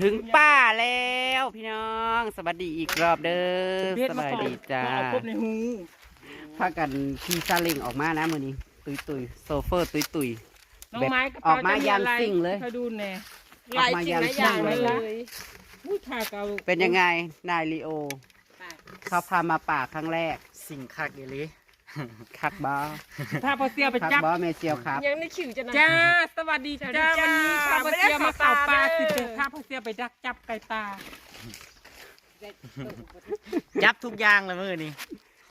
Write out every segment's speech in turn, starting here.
ถึงป้าแล้วพี่น้อง สวัสดีอีกรอบเด้อสบายดีจ้าเอาครบในหูพากันขี่ซาเล้งออกมานะมื้อนี้ ตุยตุยๆโซเฟอร์ตุยตุยน้องไม้กระอเป๋าอกมาจะยามอะไรซิ่งเลยให้ดูแน่ออกมายามซิ่งเลยผู้ชายเก่าๆเป็นยังไงนายลีโอเขาพามาป่าครั้งแรก สิ่งคักเดลิ คักบอถ้าพอเสียไปคักจับบอเมเซียวครับยังในขิวจะนะจ้าสวัสดีจ้าสวัสดีวันจ้านี้ข้าพเสียมาเข่าปลาไม่สิได้เจข่าวปลาเด้ออข้าพเสียไปดักจับไก่ปลายับทุกอย่างเลยมือนี่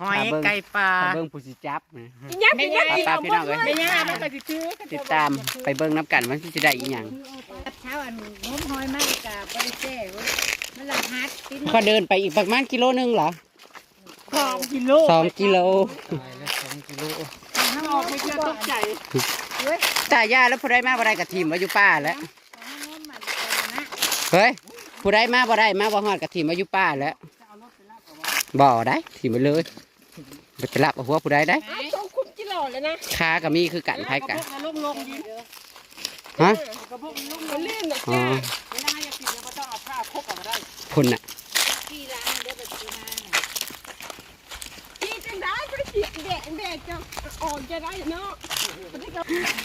หอยตาเบิ่งไก่ปลาไปเบิ้งผู้สิจับนะกินยังกินยังกินตามพี่น้องเอ้ยไม่ยากมันก็สิถือติดตามไปเบิ้งน้ำกันมันสิได้อีหยังเช้าอันงมหอยมากกับบริเซ่เว้ยมันละฮัดกินก็เดินไปอีกประมาณกิโลนึงเหรอ สองกิโลสองกิโลตายแล้วสองกิโลถ้าออกไม่เชื่อตกใจตายาแล้วผู้ใดมาบ่ได้กับทีมว่าอยู่ป่าแล้วงมมันเป็นนะเฮ้ยผู้ใดมาบ่ได้มาบ่ฮอดกับทีมว่าอยู่ป่าแล้วบ่ได้ทีมไปเลยบ่จะรับเอาหัวผู้ใดได้อ้าวสองคุมกิโลเลยนะค้าก็มีคือกันไผกันลงลงยิงฮะกระพกลงลมันงลื่นนะอ๋อจ้าเวลาอยากกินเราก็ต้องเอาผ้าคบออกมาได้พุ่นน่ะ กี่ร้านเด้อแบบกี่ร้านน่ะ พี่จังได้ไปฉีดแดดแดดจะออก จะได้เนาะ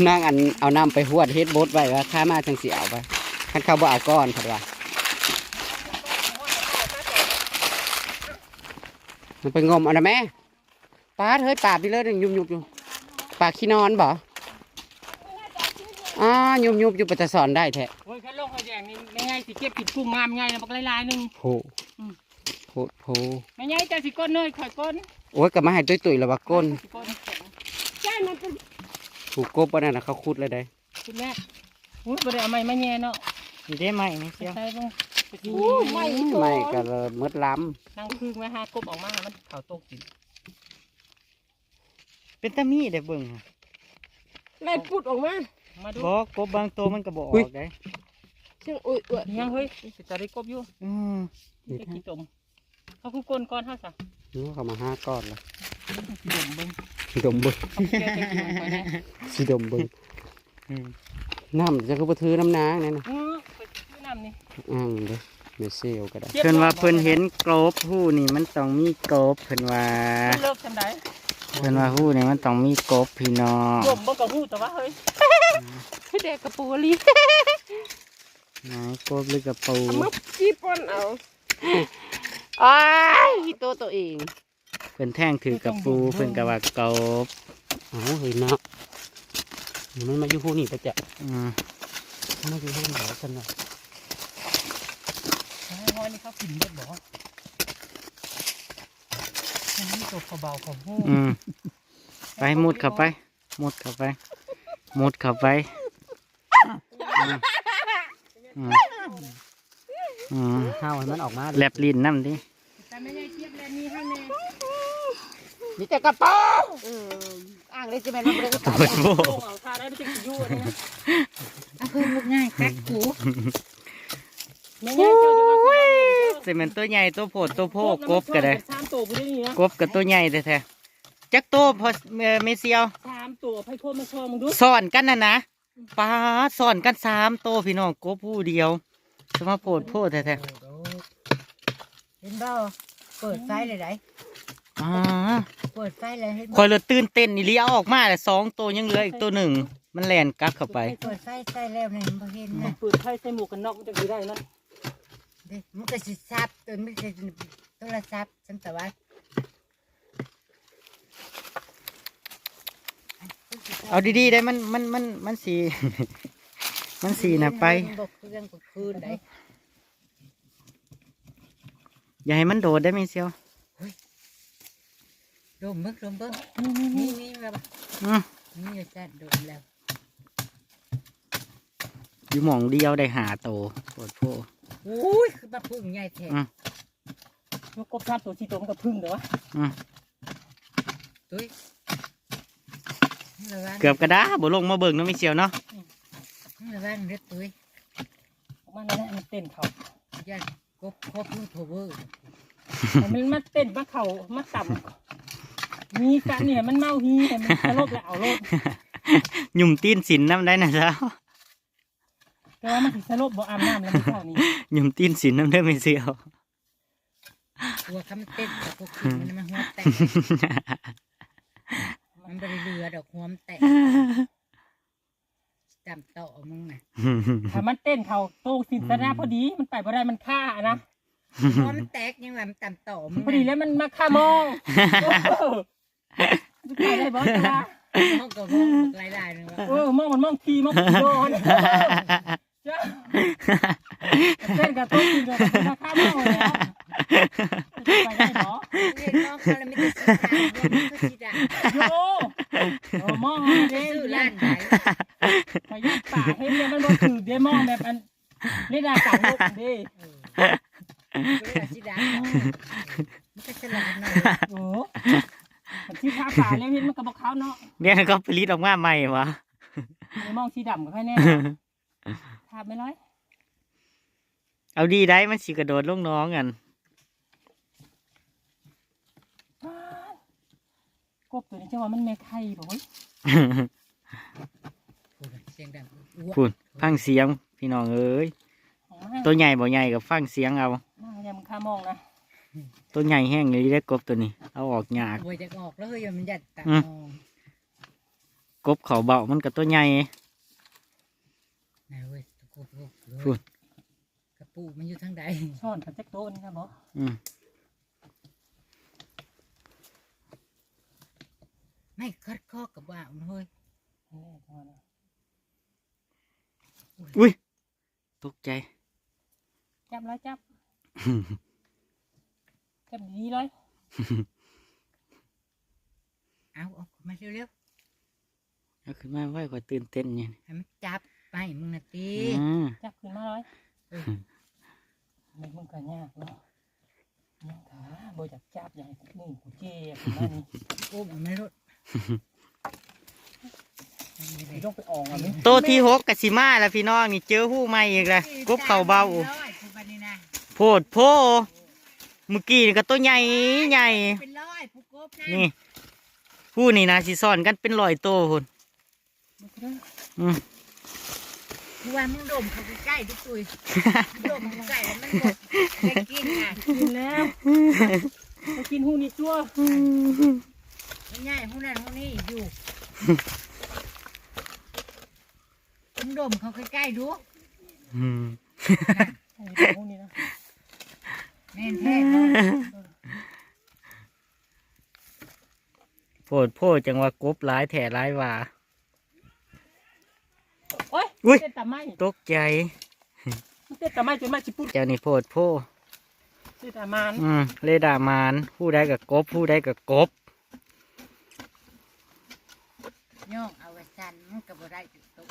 นางอันเอาน้ำไปหวดเฮ็ดบดไว้ว่าค้ามาจังสิเอาไปคันเขาบ่เอาก้อนเพิ่นว่ามันไปงมเอานะแม่ปลาเฮ้ยปลาพี่เลิศยุบยุบๆอยู่ปลาขี้นอนบ่อ่ายุบยุบๆอยู่ไปจะสอนได้แท้โอ้ยแค่ลงหอยแดงนี่ไม่ง่ายสิเก็บผิดปุ่มงามง่ายนะบักลายๆหนึงโพอืมโพโพไม่ง่ายแต่สิก้นเนยข่อยก้นโอ้ยกลับมาให้ตุ้ยตุ้ยๆแล้วว่าก้นสิก้นแข็งจ้า มันเป็นถูกกบปะนั่นนะเขาคุดเลยได้คุณแม่อุ้ยบ่ได้เอาไม้มาแย่เนาะมีได้ไหมไม่ไปเชียวใส่บ้างไปดูโอ้ไม่ไม่ก็เลยมดล้นั่งพึ่งไว้หากบออกมามันเขาตกกินเป็นตามีได้เบิ่งค่ะแม่ปุดออกมามาดูบอกกบบางตัวมันก็บอกออกได้เชิงอุ้ยอุ้ยยังเฮ้ยสิจะได้กบอยู่อืมนี่จะกี่ตมเขาคือกลนก้อนเท่าสะำนี่เขามาห้าก้อนแล้วดมเบิ้ง ดมเบิ้งเขาแก้จะกินไปเนี่ยสิดมเบิ้งอืมน้ำจะเขาไปถือน้ำนางนั่นนะอือไปซื้อน้ำนี่อ้างเด้อเมเซลก็ได้เพิ่นว่าเพิ่นเห็นกบผู้นี่มันต้องมีกบเพิ่นว่าเลิกทำได้เพิ่นว่าผู้นี่มันต้องมีกบพี่น้องรวมบ่กับหูแต่ว่าเฮ้ยให้แดกกระปูลีไหนกบหรือกระปูเอามาจี้ปนเอาอ้ายตัวตัวเอง เพิ่นแท่งถือกระปูเพิ่นก็ว่ากบอ๋อเฮ้ยเนาะมันมาอยู่หูนี่ไปจ้ะอืมมันมาอยู่หูนี่แล้วกันเนาะห้อยนี่เขากินเบิดบ่อันนี้ตัวเบาๆของหูอืมไปมุดเข้าไปมุดเข้าไปมุดเข้าไปอืมอืมอืมห้าวให้มันออกมาแลบลิ้นน้ำดิ แต่ไม่ใช่เทียบแลนี่ให้แน่ มีแต่กระเป๋าอ้างเลยจะแม่นมันบ่ได้โอ้โหลงเอาท่าได้ไปจะกินยู่อันนี้นะเอาเพิ่มลูกง่ายคักกูไม่ง่ายเจ้าจะว่าคนสิแมันตัวใหญ่ตัวโผดตัวโพกกบก็ได้สามตัวผู้ได้นี่นะกบกับตัวใหญ่แท้ๆจักตัวพอเอ่อเมเซียวสามตัวไพ่โคตรมาชมมึงดูสอนกันนะนะป้าดสอนกันสามตัวพี่น้องกบผู้เดียวสมาโพดโพดแท้เห็นบ่เปิดไฟเลยได้ๆ อ่าเปิดไฟเลยเห็นคอยเลยตื่นเต้นนี่เลี้ยวออกมาแต่สองตัวยังเหลืออีกตัวหนึ่ง มันแล่นกลับเข้าไป เปิดไฟใส่แล้วนี่บ่เห็นมันะนปืนไพ่ใส่หมวกกันน็อกมันจะดีได้นั่นเด้มันก็สิซับตัวมันก็สิโทรศัพท์ฉันแต่ว่าเอาดีๆได้มันมันมันมันสี มันสีนะไปมันบ่เครื่องบ่คืนได้อย่าให้มันโดดได้ไหมเซียว ดมเบิ่งดมเบิ่งนี่นี่มาบ่อืมนี่อยู่จ้ะดมแล้วอยู่หมองเดียวได้หาโตโพดโพโอ้ยคือมาพึ่งใหญ่แท้อืมยกกบสามตัวสี่ตัวมันก็พึ่งเดี๋ยววะอืมตุ้ยระวังเกือบกระดาบ่ลงมาเบิ่งเนาะไม่เซียวเนาะระวังเด้อตุ้ยออกมาแล้วมันเต้นเขาย่านกบครบมือโทเวอร์มันมาเต้นมาเข่ามาต่ำ มีกันเนี่ยมันเมาฮีแต่มันสลบแล้วเอาโลดหยุ่มตีนสินน้ำได้นะเจ้าแต่ว่ามันสิสลบบ่อาบน้ำแล้วมันเท่านี้หยุ่มตีนสินน้ำเด้อไม่เสียวกลัวคำเต้นกับพวกกินมันมันหัวแตกมันบริเรือดอกหัวมันแตกจำต่อมึงน่ะถ้ามันเต้นเขาโตสินสนาพอดีมันไปบ่ได้มันฆ่านะหัวมันแตกยังไงมันจำต่อมึงพอดีแล้วมันมาฆ่ามองจะ ไปได้บ่จ้าห้องกับห้องหลายๆนึงว่าเออมองมันมองทีมองโดนจ้าเต้นกับโตสินกับมาฆ่ามองแล้วไปได้บ่เรียนน้องเขาแล้วไม่ได้สีขาวมันก็สีดำโยโอ้มองเด้ซื้อร้าร้านนไหนไปยัดป่าให้เนี่ยมันบ่ถือเดมองแบบอันนี่ดากังลูกเด้ซื้อสีดำมันก็ฉลาดหน่อยโอ้มัน ที่ผ้าป่าแล้วเห็นมันกระบอกขาวเนาะเนี่ยก็ผลิตออกมาใหม่วะเดมองสีดำกับใครแน่ทาบไม่ร้อย เอาดีได้มันสิกระโดดลงน้องกันกบตัวนี้จังว่ามันแม่ไข่บ่เว้ยเสียงดังอ้วกพูดฟังเสียงพี่น้องเอ้ยของมันตัวใหญ่บ่ใหญ่กับฟังเสียงเอาน่าจะมันข้ามองนะ ตัวใหญ่แห้งเลยได้กบตัวนี้ เอาออกยากบวยจะออกแล้วเฮ้ยมันยัดตามองกบเขาเบามันกับตัวใหญ่นะเว้ยตะโกนโลกพูดกระปูมันอยู่ทางใดซ่อนกับแจ็คโตนี่นะบ่อืมไม่คัดข้อกับว่ามันเฮ้ยนี่จังว่านะอุ้ยตกใจ จับแล้วจับ จับดีเลย เอาเอามาเร็วเอาขึ้นมาไว้ก่อนตื่นเต้นเนี่ยๆให้มันจับไปมึงนะตีอืมจับขึ้นมาเลยมันมันก็ยากเนาะยังขาบ่อยากจับอย่างนี่กูเจ็บนะนี่โอ้มันไม่รดไม่ต้องไปออกอะนี่โตที่หกกะสิมาแล้วพี่น้องนี่เจอหู้ใหม่อีกแล้วกบเขาเบาร้อยกูบันนี่นะโพดโพ เมื่อกี้นี่ก็ตัวใหญ่ใหญ่เป็นร้อยผู้กบนะนี่ผู้นี่นะสิซ่อนกันเป็นร้อยโตคนมันก็ได้อืมกูว่ามึงดมเขาใกล้ๆดิตุยดมเขาใกล้แล้วมันหมดได้กินอะกินแล้วไปกินหูนี่ตัวมันง่ายหูนั้นหูนี้อยู่มึงดมเขาใกล้ๆดูอืมหูนี่นะ แม่นแท้เลยโพดโพดจังว่ากบหลายแถหลายว่า โอ้ยอุ๊ย เต้นตาไม้ตกใจ เต้นตาไม้จนมาจิปุดเจ้านี่โพดโพเต้นตามานอืมเลดามานผู้ใดกับกบ ผู้ใดกับกบ ย่องเอาไว้สันมันก็บ่ได้จุดตก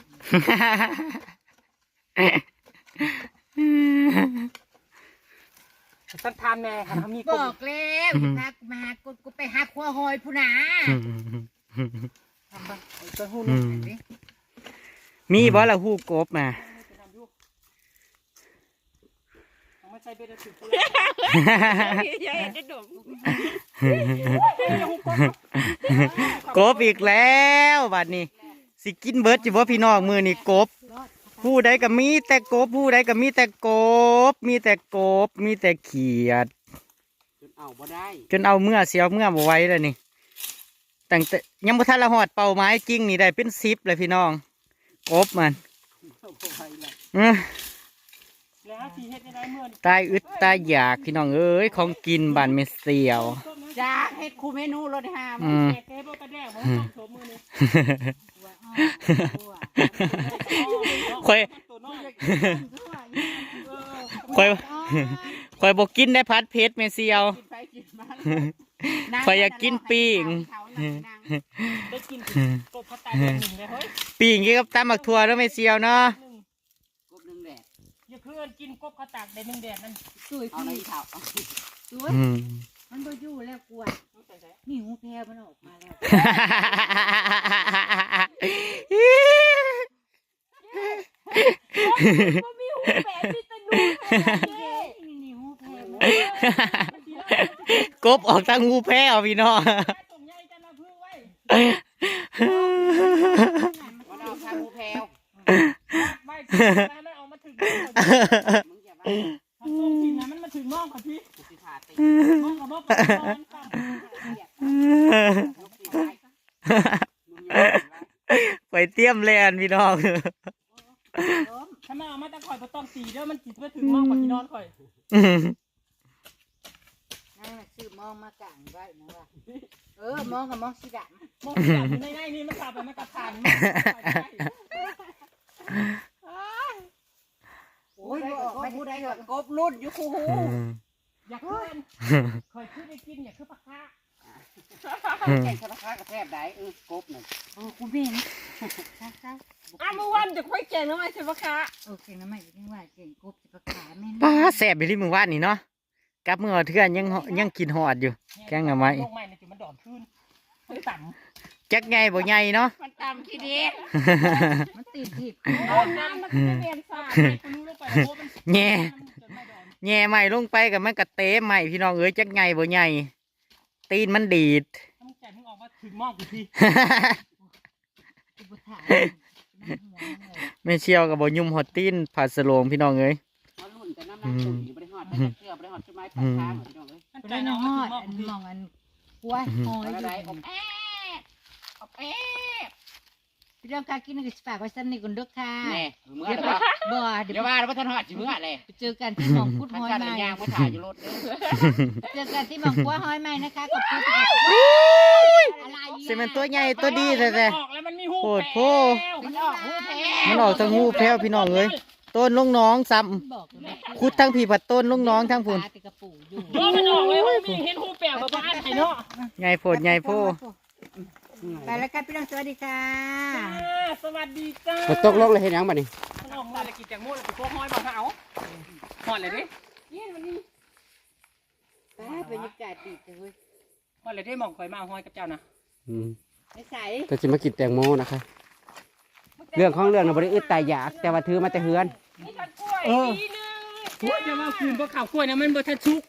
สันทานแม่ค่ะมีบกอบกแล้วพากูมาหากูกูไปหาขั้วหอยผู้หนาทำบ้างตัวหูอืนี่มมีบ่ละหู้กบมาไม่ใช่เป็นสุดอย่าเห็นจะดมกบอีกแล้วบัดนี้ สิกินเบิร์ดจิบ่พี่น้องมือนี่กบ ผู้ใดก็มีแต่กบ ผู้ใดก็มีแต่กบ มีแต่กบ มีแต่เขียด จนเอาบ่ได้จนเอาเมื่อเสียวเมื่อบ่ไหว้แล้วนี่ตั้งแต่ยังบ่ทันละหอดเป่าไม้จริงนี่ได้เป็นสิบเลยพี่น้องกบมันเอาบ่ไหวแล้วอื้อแล้วสีเฮ็ดได้เมื่อตายอึดตายอยากพี่น้องเอ้ยของกินบันเมเสียวจ้าเฮ็ดคู่เมนูรสหามอืมแกเก็บกระแดงมันต้องโฉมมือนี่ ค่อยตัวน้อยค่อยค่อยบอกกินได้พัดเพชรเมเสียวกินไปกินมาข่อยอยากกินปิ้งได้กินกบเขาตายตัวหนึ่งเลยเฮ้ยปีงกี้กับตำหมักถั่วแล้วเมเสียวเนาะหนึ่งกบหนึ่งแดดอย่าเพื่อนกินกบเขาตากได้หนึ่งแดดนั่นสวยเอาในพี่เท้าเอาสวยอืมมันบ่อยู่แล้วกลัวต้องใส่ใส่ นี่หูแพรมันออกมาแล้วมันมีหูแปดที่ตะนูนี่นี่หูแพรมันกบออกทางงูแพ้เอาพี่น้องตรงใหญ่จะละพื้นไว้ว่าเราทำหูแพรวไม่ไม่เอาถ้าต้มกินนะมันมาถึงน่องกับพี่ กูสิขาติ น่องกับบ่กับน่องมันต่ำ ไปเตรี ยมแลนพี่น้องถ้ามันเอามาตะข่อยบ่ต้องตีเด้อมันจิตไปถึงน่องกับพี่นอนข่อยนั่นน่ะชื่อมองมากลางไว้นะว่าเออมองกับมองสีดำมองอย่างอยู่ในในนี่มันขับไปมันกระทานมันไปได้โอ้ยบอกไม่ผู้ใดได้ก็กบรุ่นอยู่คู่หูอยากขึ้นข่อยขึ้นได้กินอยากขึ้นปากกาแก่งชนะค้ากระแทบได้เออกบน่ะโอ้กูเป็นซักซัก อะเมื่อวัน จะค่อยแกงน้ำมันใช่ปะคะโอเคนะไม่ยังว่าเก่งกบจะประกาศแม่นป้าแสบไปที่มือวานนี่เนาะกลับมือเทื่อนยังเหาะยังกินหอดอยู่ แกงเอาไหมลงใหม่ในจุดมันดอนขึ้นมันต่ำจักไงบ่ใหญ่เนาะ มันตามขี้เดียมันติดทิพโอ้น้ำมันจะเรียนสาไปคุณรู้ลงไปโอ้มันแง่จนไม่ดอนแง่ใหม่ลงไปกับมันกระเตะใหม่พี่น้องเอ้ยจักไงบ่ใหญ่ตีนมันดีดถ้ามึงแกมึงออกมาถึงมอกกูพี่กูบ่ถ่ายไม่เชี่ยวกับบ่ยุ่มหอดตีนผัดสโลงพี่น้องเอ้ยมันรุ่นแต่น้ำหนักตัวอยู่บริหอดไปเชื่อบ่ได้หอดต้นไม้ปากทางพี่น้องเอ้ยมันกูใจได้น้น้อองงมฮออดดอันมองอันหัวหอยออะไรยู่อบแอ๊บอบแอ๊บ พี่น้องค่ะกินก็ฝากไว้ซ้ำนี่กันเด้อค่ะแน่เมื่อเดี๋ยวไหร่บ่เดี๋ยวเดี๋ยวว่าเราพัฒนาจิเมื่อไหร่ไปเจอกันที่หมองพุดพัหอยฒใหนาม่ยางมาถ่ายอยู่รถเด้อ เจอกันที่หมองพัวหอยใหม่นะคะขอบคุณที่อะไรสิมันตัวใหญ่ตัวดีแต่แต่ออกแล้วมันมีหูโพดโพ มันออกหูแพ้มันออกทางหูแพ้วพี่น้องเอ้ยต้นลงน้องซ้บอกเลยำคุดทั้งพี่ผัดต้นลงน้องทั้งพุ่นติดกระปูอยู่โอ้มันออกเลยหูมีเห็นหูแปลกมาบ้านไอ้เนาะไงโพดไงโพ ไปแล้วค่ะพี่น้องสวัสดีค่ะสวัสดีจ้ามันตกลงเลยเห็นยังบ่นี่มันออกมาแล้วกินแตงโมแล้วไปโค้งห้อยมาเอาหอดเลยดินี่มันนี่ป้าบรรยากาศดีจังเลยหอดเลยดิมองข่อยมาเอาห้อยกับเจ้านะอืมไม่ใส่ก็จะมากินแตงโมนะคะ เรื่องของเรื่องน่ะบ่ได้อึดตายอยาก แต่ว่าถือมาแต่เฮือนนี่ทันกล้วยเออทีนึงโอ้ยจะมาคืนเพราะข่าวกล้วยนะมันบ่ทันชุก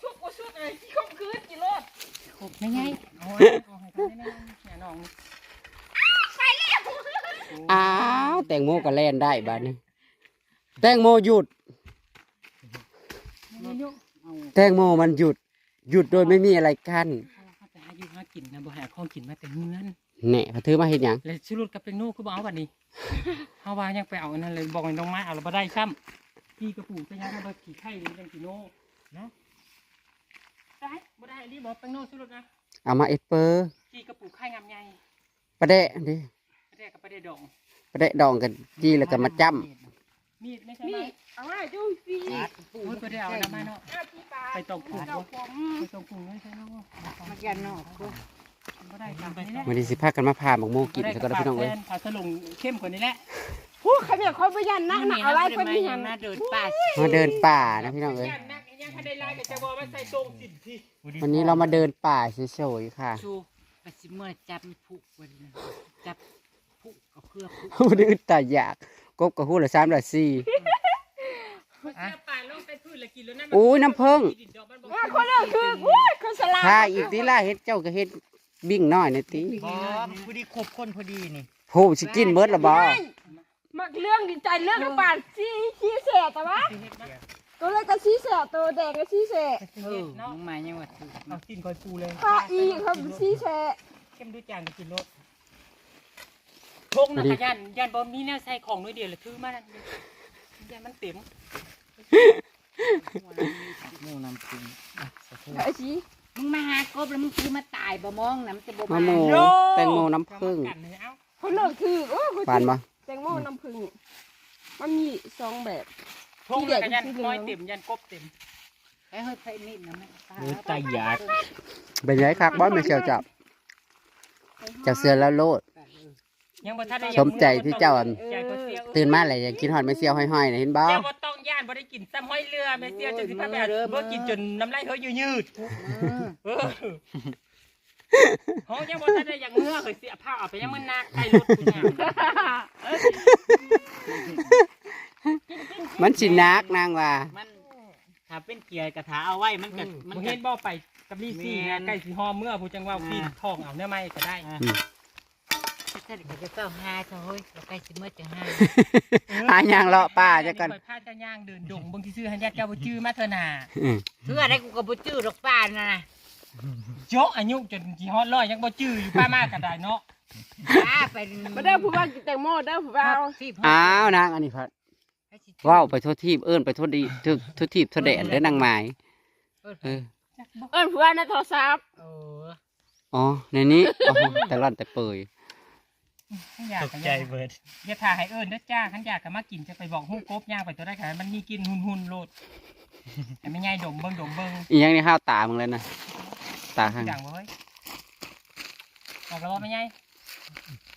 ชุกกูชุกอะไรที่คมคืนกี่รอบ ไม่ไงเอาเอาให้ทำได้ๆอย่าน้องอ้าวแตงโมก็แล่นได้บัดนี้แตงโมหยุดแตงโมมันหยุด หยุดโดยไม่มีอะไรกั้นเขาไปหาอยู่หากินนะบ่หาของกินมาแต่เงินแหน่เขาถือมาเห็นหยังแล้วชิรุดกับเป็นนู่คือบ่เอาบัดนี้ เฮาว่ายังไปเอาอันนั้นเลยบอกให้น้องไม้เอาแล้วบ่ได้ซ้ำพี่กระปูไปยังบ่ขี่ไข่เลยจังสิโน่นะ ได้บ่ได้รีบบอกแป้งโน่ชิรุดนะเอามาเอสเปอร์ขี่กระปูไข่งามใหญ่ประเดะดิประเดะกับประเดะดองประเดะดองกันจีแล้วก็มาจ้มีดไม่ใช่นี่ไหมเอาไว้ดูสิโอ้ยประเดะเอาน้ำไม้เนาะอาพี่ปลาไปตรงผูกเก่าผมไปตรงผูกไม่ใช่เนาะมากันนอกกูบ่ได้ตามนี้แหละำวันนี้สิพากันมาพาหมกโมกินซะก็ได้พี่น้องเอ้ยพาสลงเข้มกว่านี้แหละพูดขนาดเขาพยันนักหนาอะไรคนนี้หันมาเดินป่ามาเดินป่านะพี่น้องเอ้ยย่า นนักย่านถ้าได้ลายกับจะบอกว่าใส่ตรงสินที่วันนี้เรามาเดินป่าเฉยๆค่ะชูไปสิเมื่อจับผูกวันจับผูกกับเครือผูกวันนี้อึดตายอยากกบกับหูละสามละสี่เสียป่าลงไปพื้นละกินแล้วนั่นโอ้ยน้ำผึ้งว่าคนละคือโอ้ยคนสลาดถ้าอีกทีล่าเฮ็ดเจ้าก็เฮ็ดบิ่งน้อยนะติบอพอดีครบคนพอดีนี่โหสิกินเบิดละบ่มักเรื่องดีใจเรื่องกระปานซีชี้เสียแต่ว่า ตัวเล็กก็ชี้เสียตัวแดงก็ชี้เสียเออมึงมายังว่าถูกเอากินคอยปูเลยข้าอีเขาชี้เสียเข้มด้วยจางกินรสทงนะย่านย่านบอมีแนวใส่ของด้วยเดียวเลยถือมานั่นย่านมันเต็มหมูน้ำปรุงไอ้ชี้มึงมาหากบแล้วมึงคือมาตายบ่มองนะมันจะบ่มะโมแตงโมน้ำผึ้งกันเลยเอ้าคนเลิกคือโอ้ยปานบ่แตงโมน้ำผึ้งมันมีสองแบบ ทงนะย่านน้อยเต็มย่านกบเต็มไอ้เฮ้ยไผนิดนะแม่เป็นไงคักบ่แม่เชียวจับจากเสือแล้วโลดยังบ่ทันได้สมใจที่เจ้าอันใจก็เสียวตื่นมาแล้วยังกินฮอดแม่เชียวห้อยๆน่ะเห็นบ่เจ้าบ่ต้องย่านบ่ได้กินซ้ำห้อยเรือแม่เสียวจะสิพาแบบบ่กินจนน้ำลายเฮ้ยยืดๆเออเฮายังบ่ทันได้อย่างเมื่อเคยเสียผ้าเอาไปยังมันนักใกล้รถกูเนี่ย มันสินักนางว่า มันถ้าเป็นเกียร์กระถาเอาไว้มันก็มัมันนเห็ก็นบ่ไปกับลีซี่นะใกล้สิฮอมเมื่อผู้จังว่าปีนทองเอาเนื้อไม้ก็ได้ใส่ท่านก็จะต้องหาเถอะเฮ้ยแล้วไปสิเมื่อจังหาหายางเลาะป่าจะกันข่อยพาเจ้าย่างเดินดงเบางทีซื้อให้ญาติเจ้าบ่จื้อมาเถอะน่ะอืมเพื่ออะไรกูก็บ่จื้อดอกป้าน่ะนะโจกอายุจนสิฮอดร้อยยังบ่จื้ออยู่ป้ามากก็ได้เนาะป้าไปมาเด้อผู้ว่ากินแตงโมเด้อผู้ว่าเอาที่อ้าวนางอันนี้พัด ว้าวไปโทษทีบเอิ้นไปโทษดีโทษโทษทีบโทษแดนเด้อนางไม้เออเอิ้นผู้ว่าในโทรศัพท์โอ้อ๋อในนี้อ๋อแต่ร่อนแต่เปยขันอยากตกก็ใจย่างเบิดอย่าถ่าให้เอิ้นเด้อจ้าขันอยากก็มากินจะไปบอกฮู้กบย่างไปตัวได้ค่ะมันมีกินหุ่นๆโลดแต่ไม่ใหญ่ดมเบิ่งดมเบิ่งอีหยังนี่ห้าวตามึงเลยนะตาข้างดังบ่เฮ้ยออกแล้วบ่ไม่ใหญ่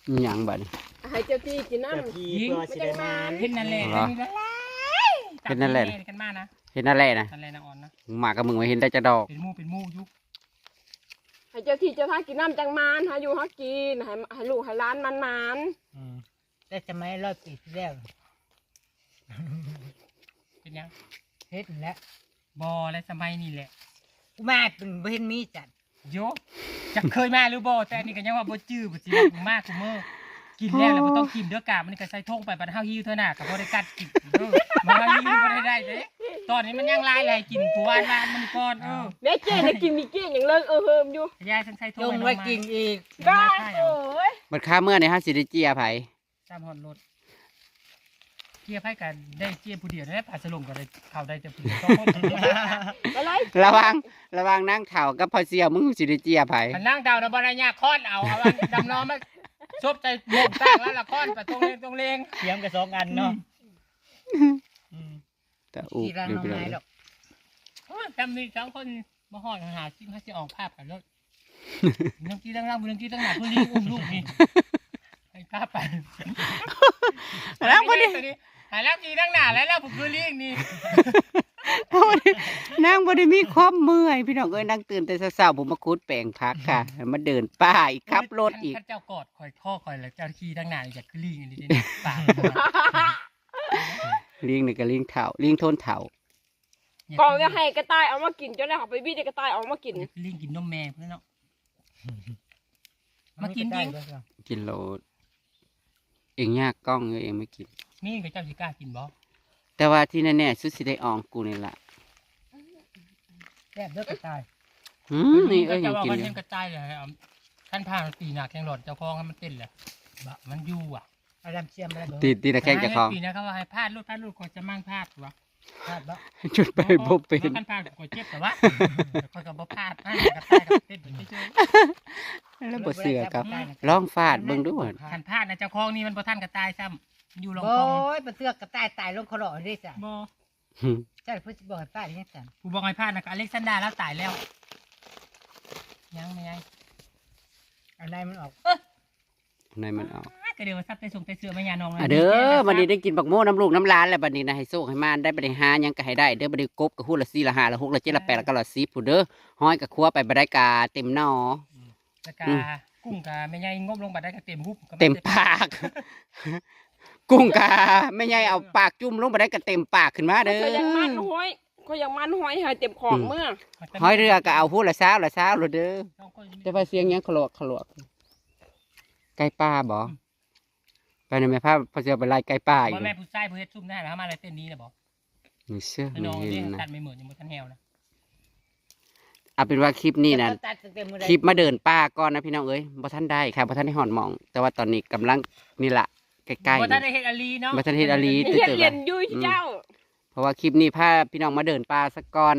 อีหยังบัดนี้ ให้เจ้าที่กินน้ำเจ้าที่เพื่อสิได้มาเห็นนั่นแหละเหรอนี่แหละเห็นนั่นแหละตัดกันมานะเห็นนั่นแหละนะนั่นแหละนะอ่อนนะหมากับมึงมาเห็นได้จะดอก เป็นหมู่เป็นหมู่อยุกให้เจ้าที่เจ้าทางกินน้ำจังมานหาอยู่หากินให้ให้ลูกให้หล้านมันมันอืมแต่สมัยร้อยปีที่แล้วเป็นยังเฮ็ดนั่นแหล้วบอและสมัยนี่แหละกูมาเป็นบ่เห็นมีจัดโยจะเคยมาหรือบ่แต่อันนี้ก็ยังว่าบ่จื้อบ่สิว่ากูมากกูเมื่อ กินแล้วแล้วบ่ต้องกินเด้อกาบมันนก็ใส่ทงไปบัดเฮาหิวเท่าน่ะก็บ่ได้กัดกินเด้อมันเฮาหิวบ่ได้ได้เด้ตอนนี้มันยังลายไหลกินกูวานวานมันก่อนเออๆแม่เจ๊น่ะกินมีเกี้ยงอย่างเลิกเออเฮิมอยู่ยายทั้งใส่ทงจงให้น้องไว้มากินอีกได้ได้โอ้ยบัดค่าเมื่อในห้าสิได้เจียไผตามฮอดรถเกียร์ไผกันได้เกียร์ผู้เดียวได้ผ่าสลงก็ได้เข้าได้แต่ผู้เดียวต้องคนอะไรระวังระวังนั่งเถ่ากับพอเสียมึงสิได้เจียไผอันนั่งดาวนะบ่ได้ยากค้อนเอาเอาอันดำน้อมา ซบใจโบกตั้งแล้วละค้อนไปตรงเลงตรงเลงเตรียมกับสองอันเนาะอืมแต่อูที่ร้านเรียน้บองร้อไม้ยดอกโอ้ยจำมีสองคนมาหอดหาซิมเขาจะออกภาพกันแล้วน้องกี้ตั้งหน้าบุญน้องกี้ตั้งหน้าเพื่อรีบอุ้มลูกนี่ให้ภาพไปแล้วพอดีหายแล้วกี้ตั้งหน้าแล้วแล้วผมคือรีบนี่ นางบ่ได้มีความเมื่อยพี่น้องเอ้ยนั่งตื่นแต่เช้าๆผมมาคูดแปลงพักค่ะ มาเดินป่าอีกขับรถอีก ท่านเจ้ากอดคอยข้อคอยแล้วเจ้าขี้ตั้งหน้าอยากคือรีบนี่ดิปากลิงนี่ก็ลิงเถ่าลิงโทนเถ่า กองจะให้กระต่ายเอามากินจนได้เขาไปบี้ได้กระต่ายเอามากินลิงกินนมแม่เพื่อนเนาะมากินดิกินโลดเองยากกล้องเอ้ยเองไม่กิน นี่กับเจ้าสิกล้ากินบ่แต่ว่าที่แน่ๆสุดสิได้อองกูนี่ล่ะ แซ่บเด้อกระต่ายหืมนี่เอ้ยยังกินมันอยู่เห็นกระจายเลยเอาท่านพาตีหนักแข่งหลอดเจ้าของให้มันเต้นเลยบะมันอยู่อะเอาดำเชียมอะไรบ่ตีตีตะแคงเจะคลองปีนะเขาว่าให้พลาดลูกพลาดลูกก็จะมั่งพลาดวะพลาดบ่จุดไปบ่เป็นแล้วกันพลาดก็เจ็บแต่ว่าคอยกับบ่พลาดพลาดกระจายกับเต้นไปเฉยแล้วบ่เสือครับลองฟาดเบิ่งดูหั่นๆคันพลาดนะเจ้าของนี่มันบ่ทันกระตายซ้ำอยู่ลงโอ้คลองยปลาเสือกกระต่ายตายลงคอหล่อได้จ้ะบ่ หืมใช่เพื่อสิบอกให้ป้าอย่างนี้จ้ะผู้บอกให้พลาดนะก็อเล็กซานดราแล้วตายแล้ว ยังไม่ไงอะไรมันออกในมันออกก็เดี๋ยวซับไปส่งไปเสือแม่ยานองอะเด้อบัดนี้ได้กินบักโม่น้ำลูกน้ำลานแล้วบัดนี้นะให้โชคให้มานได้บัดนี้หาหยังก็ให้ได้เด้อบัดนี้กบกับฮู้ละ4ละ5ละ6ละ7ละ8ละ9ละ10ผู้เด้อห้อยกับครัวไปบ่ได้กาเต็มหนอ แล้วก็กุ้งกาแม่ยายงบลงบัดได้ก็เต็มหุบเต็มปาก กุ้งกาไม่ใหญ่เอาปากจุ่มลงไปได้ก็เต็มปากขึ้นมาเด้อเขายังมันห้อยเขายังมันห้อยให้เต็มของเมื่อห้อยเรือก็เอาพูดละเช้าละเช้าเลยเด้อสองคนแต่ว่าเสียงหยังขลวกขลวกไก่ป่าบ่ไปในแม่ภาพพอจะไปไล่ไก่ป่าอีกบ่แม่ผู้ชายผู้เฮ็ดซุ่มได้แล้วมาอะไรเต้นนี้นะบ่นี่เชื่อไอ้ไม่น้องเห็นี่นนะตัดไม่เหมือนยังบ่ทันแฮวนะเอาเป็นว่าคลิปนี้นะตัดตั้งแต่มื้อใดคลิปมาเดินป่าก่อนนะพี่น้องเอ้ยบ่ทันได้ค่ะบ่ทันได้หอนหมอง แต่ว่าตอนนี้กำลังนี่ล่ะ ใกล้บ่ๆทันนี่ได้เฮ็ดอาลีเนาะ บ่ทันเฮ็ดอาลีเฮียเรียนยุ่ยเจ้า เพราะว่าคลิปนี้พาพี่น้องมาเดินป่าสักก่อน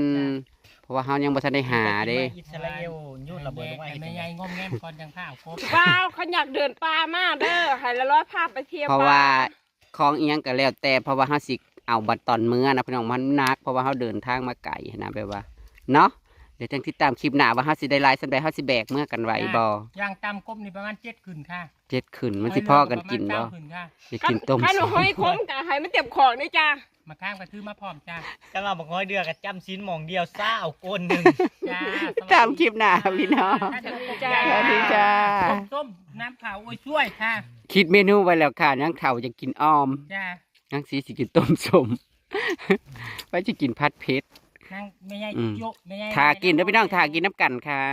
เพราะว่าเฮายังบ่ทันได้หาเด้อิสราเอลยุ่นระเบิดลงมาแม่ยายงอมแงมก่อนจังผ้าเอาครบเปล่าเขาอยากเดินป่ามากเด้อให้ละร้อยภาพไปเที่ยวเพราะป่ว่าของอีหยังก็แล้วแต่เพราะว่าเฮาสิเอาบัตรตอนมื้อนะพี่น้องมันนักเพราะว่าเฮาเดินทางมาไกลนะแบบว่าเนาะ เดี๋ยวจังติดตามคลิปหน้าว่าเฮาสิได้ไลฟ์ซั่นใดเฮาสิแบกเมื่อกันไหวบ่ย่างตามกบนี่ประมาณ7ขึ้นค่ะเจ็ดขึ้นมันสิพอกันกินบ่ประมาณเาขึ้นค่ะสิกินต้มขันส้มห้อยคมกับให้มันเต็มของด้วยจ้ามาข้างก็ถือมาพร้อมจ้ากันมาบอกง้อยเดือกับจำชิ้นหมองเดียวซ่าเอาโกนหนึ่งจ้าตามคลิปหน้าพี่น้องจ้าสวัสดีจ้าส้มน้ำขาวโอ้ยช่วยค่ะ คิดเมนูไว้แล้วค่ะยังเฒ่าจะกินอ้อมจ้ายังสีสิกินต้มส้มไปจะกินผัดเผ็ด นั่งไม่ใหญ่อืม โยกไม่ใหญ่ ทากินเด้อพี่น้องทากินน้ำกันค่ะ